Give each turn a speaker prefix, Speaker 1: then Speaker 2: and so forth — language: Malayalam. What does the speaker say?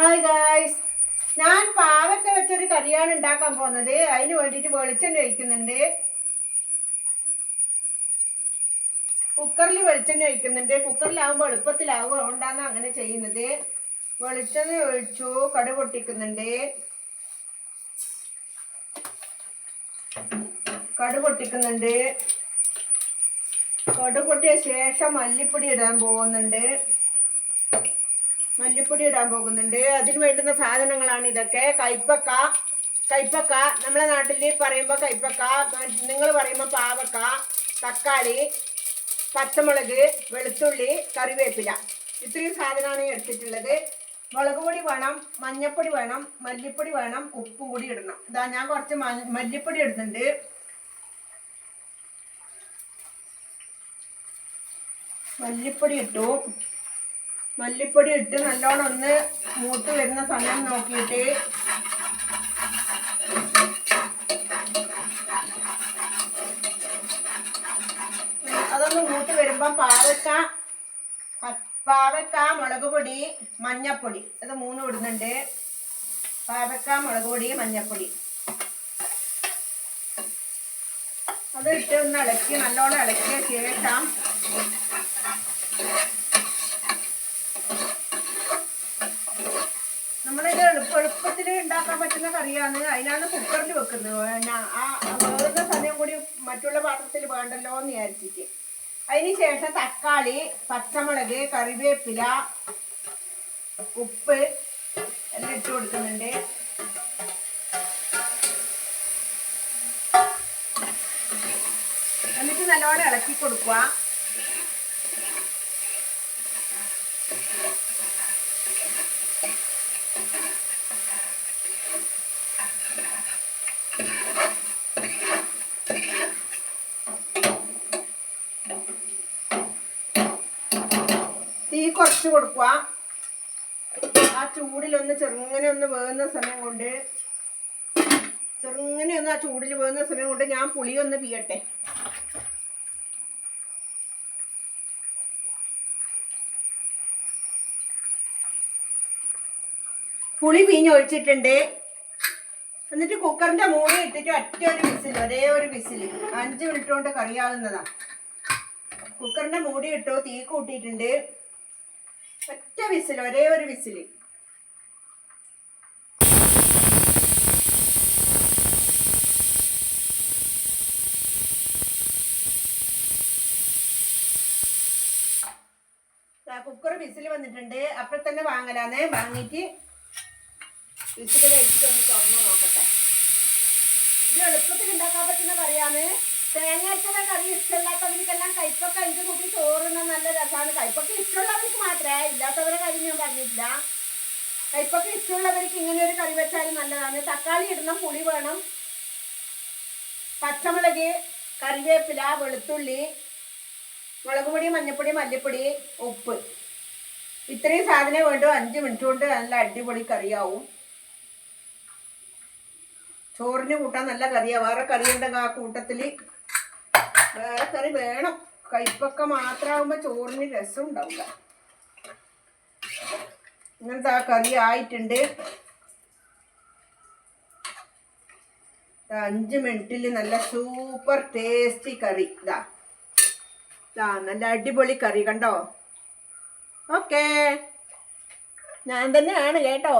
Speaker 1: ഹായ് ഗായ്സ് ഞാൻ പാവക്ക വെച്ചൊരു കറിയാണ് ഉണ്ടാക്കാൻ പോകുന്നത്. അതിന് വേണ്ടിയിട്ട് വെളിച്ചെണ്ണ ഒഴിക്കുന്നുണ്ട്. കുക്കറിൽ വെളിച്ചെണ്ണ ഒഴിക്കുന്നുണ്ട്. കുക്കറിലാവുമ്പോൾ എളുപ്പത്തിലാവും അതുകൊണ്ടാണ് അങ്ങനെ ചെയ്യുന്നത്. വെളിച്ചെണ്ണ ഒഴിച്ചു കടു പൊട്ടിക്കുന്നുണ്ട്. കടു പൊട്ടിക്കുന്നുണ്ട്. കടു പൊട്ടിയ ശേഷം മല്ലിപ്പൊടി ഇടാൻ പോകുന്നുണ്ട്. മല്ലിപ്പൊടി ഇടാൻ പോകുന്നുണ്ട്. അതിന് വേണ്ടുന്ന സാധനങ്ങളാണ് ഇതൊക്കെ. കൈപ്പക്ക കൈപ്പക്ക നമ്മളെ നാട്ടിൽ പറയുമ്പോൾ കൈപ്പക്ക നിങ്ങൾ പറയുമ്പോൾ പാവക്ക തക്കാളി പച്ചമുളക് വെളുത്തുള്ളി കറിവേപ്പില. ഇത്രയും സാധനമാണ് എടുത്തിട്ടുള്ളത്. മുളക് പൊടി വേണം മഞ്ഞപ്പൊടി വേണം മല്ലിപ്പൊടി വേണം ഉപ്പും കൂടി ഇടണം. ഇതാ ഞാൻ കുറച്ച് മല്ലിപ്പൊടി ഇടുന്നുണ്ട്. മല്ലിപ്പൊടി ഇട്ടു. മല്ലിപ്പൊടി ഇട്ട് നല്ലോണം ഒന്ന് മൂത്ത് വരുന്ന സമയം നോക്കിയിട്ട് അതൊന്ന് മൂത്ത് വരുമ്പോൾ പാവക്ക പാവക്ക മുളക് പൊടി മഞ്ഞപ്പൊടി. ഇത് മൂന്നും ഇടുന്നുണ്ട്. പാവക്ക മുളക് പൊടി മഞ്ഞപ്പൊടി. അത് ഇട്ട് ഒന്ന് ഇളക്കി നല്ലോണം ഇളക്കിയ ശേഷം എളുപ്പത്തിൽ ഉണ്ടാക്കാൻ പറ്റുന്ന കറിയാണ്. അതിനാണ് കുക്കറിൽ വെക്കുന്നത്. ആ വേറുന്ന സമയം കൂടി മറ്റുള്ള പാത്രത്തിൽ വേണ്ടല്ലോ എന്ന് വിചാരിച്ചിട്ട്. അതിന് ശേഷം തക്കാളി പച്ചമുളക് കറിവേപ്പില ഉപ്പ് എല്ലാം ഇട്ട് കൊടുക്കുന്നുണ്ട്. എന്നിട്ട് നല്ലോണം ഇളക്കി കൊടുക്കുക. കുറച്ച് കൊടുക്കുക ആ ചൂടിലൊന്ന് ചെറുങ്ങനെ ഒന്ന് വേകുന്ന സമയം കൊണ്ട് ചെറുങ്ങനെ ഒന്ന് ആ ചൂടിൽ വേകുന്ന സമയം കൊണ്ട് ഞാൻ പുളി ഒന്ന് പിയട്ടെ. പുളി പിഞ്ഞൊഴിച്ചിട്ടുണ്ട്. എന്നിട്ട് കുക്കറിന്റെ മൂടി ഇട്ടിട്ട് ഒറ്റ ഒരു വിസിൽ ഒരേ ഒരു വിസിൽ അഞ്ച് മിനിറ്റ് കൊണ്ട് കറിയാവുന്നതാണ് കുക്കറിന്റെ മൂടി ഇട്ടോ തീ കൂട്ടിയിട്ടുണ്ട്. ഒറ്റ വിസിൽ ഒരേ ഒരു വിസിൽ. കുക്കർ വിസിൽ വന്നിട്ടുണ്ട്. അപ്പൊ തന്നെ വാങ്ങലാന്നേ. വാങ്ങിയിട്ട് വിസിൽ വെച്ചിട്ട് ഒന്ന് തുറന്നു നോക്കട്ടെ. ഇത് എളുപ്പത്തിൽ ഉണ്ടാക്കാൻ പറ്റുന്ന കറിയാണ്. തേങ്ങ അരച്ചത കറി ഇഷ്ടമില്ലാത്തവർക്കെല്ലാം കൈപ്പൊക്കെ അഞ്ച് കൂട്ടി ചോറുന്ന നല്ല രസമാണ്. കൈപ്പൊക്കെ ഇഷ്ടമുള്ളവർക്ക് മാത്രമേ ഇല്ലാത്തവരെ കാര്യം ഞാൻ പറഞ്ഞിട്ടില്ല. കൈപ്പൊക്കെ ഇഷ്ടമുള്ളവർക്ക് ഇങ്ങനെ ഒരു കറി വെച്ചാലും നല്ലതാണ്. തക്കാളി ഇടണം പുളി വേണം പച്ചമുളക് കറിവേപ്പില വെളുത്തുള്ളി മുളക് പൊടി മഞ്ഞപ്പൊടി മല്ലിപ്പൊടി ഉപ്പ്. ഇത്രയും സാധനം വേണ്ടു. അഞ്ച് മിനിറ്റ് കൊണ്ട് നല്ല അടിപൊളി കറിയാവും. ചോറിന് കൂട്ടാൻ നല്ല കറിയാ. വേറെ കറി ഉണ്ടെങ്കിൽ ആ കൂട്ടത്തിൽ വേറെ കറി വേണം. കയ്പൊക്കെ മാത്രമാകുമ്പോൾ ചോറിന് രസം ഉണ്ടാവില്ല ഇങ്ങനത്തെ ആ കറി ആയിട്ടുണ്ട്? അഞ്ച് മിനിറ്റിൽ നല്ല സൂപ്പർ ടേസ്റ്റി കറി. ഇതാ ഇതാ നല്ല അടിപൊളി കറി കണ്ടോ? ഓക്കേ ഞാൻ തന്നെയാണ് കേട്ടോ.